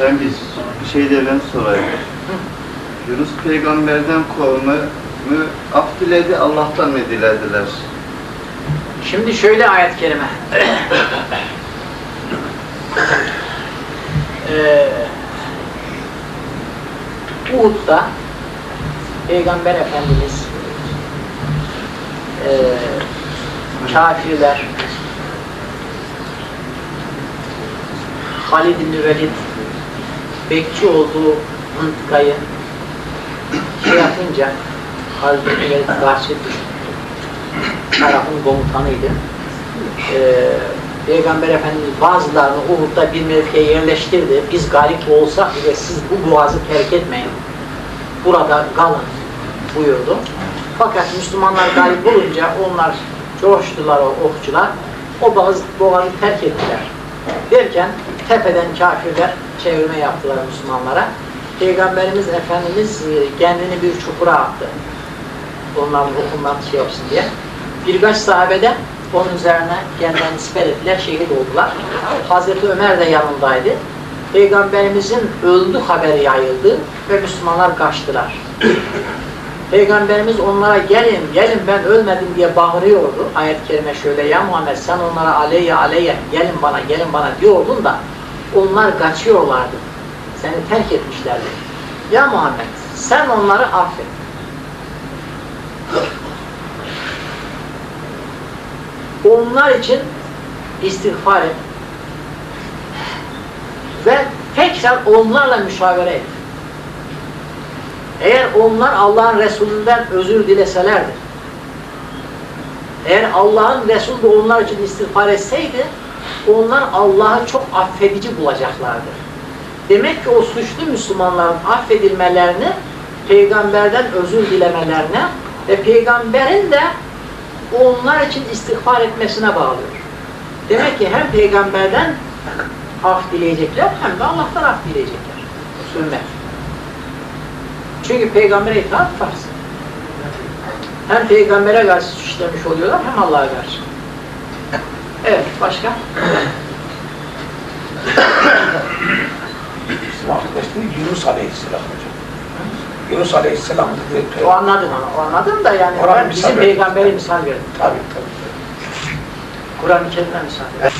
Ben bir, bir şey de ben sorayım. Yunus peygamberden kavmi mi af Allah'tan mı dilediler? Şimdi şöyle ayet-i kerime. ee, Uhud'da Peygamber Efendimiz ee, kafirler Halid bin Velid bekçi olduğu mıntıkayı şey yapınca bin Velid düştü tarafın komutanıydı. Ee, Peygamber Efendimiz bazılarını Uhud'da bir mevkiye yerleştirdi. Biz galip olsak bile siz bu boğazı terk etmeyin. Burada kalın buyurdu. Fakat Müslümanlar galip olunca onlar coştular o okçular. O boğazı, boğazı terk ettiler. Derken tepeden kafirler çevirme yaptılar Müslümanlara. Peygamberimiz Efendimiz e, kendini bir çukura attı. Onların okundan şey yapsın diye. Birkaç sahabe de onun üzerine kendilerini siper ettiler, şehit oldular. Hazreti Ömer de yanındaydı. Peygamberimizin öldü haberi yayıldı ve Müslümanlar kaçtılar. Peygamberimiz onlara gelin, gelin ben ölmedim diye bağırıyordu. Ayet-i kerime şöyle, ya Muhammed sen onlara aleyye aleyye, gelin bana, gelin bana diyordun da onlar kaçıyorlardı. Seni terk etmişlerdi. Ya Muhammed sen onları affet. onlar için istiğfar et. Ve tekrar onlarla müşavere et. Eğer onlar Allah'ın Resulünden özür dileselerdi, eğer Allah'ın Resulü onlar için istiğfar etseydi, onlar Allah'ı çok affedici bulacaklardı. Demek ki o suçlu Müslümanların affedilmelerini, peygamberden özür dilemelerine ve peygamberin de onlar için istiğfar etmesine bağlıyor. Demek ki hem peygamberden af dileyecekler hem de Allah'tan af dileyecekler. Sünnet. Çünkü peygambere itaat farz. Hem peygambere karşı suç işlemiş oluyorlar hem Allah'a karşı. Evet, başka? Kardeşleri Yunus Aleyhisselam hocam. Yunus Aleyhisselam dedi. O anladım onu. Anladım da yani Kur'an ben bizim peygambere misal verdim. Tabii tabii. Kur'an-ı Kerim'e misal verdim.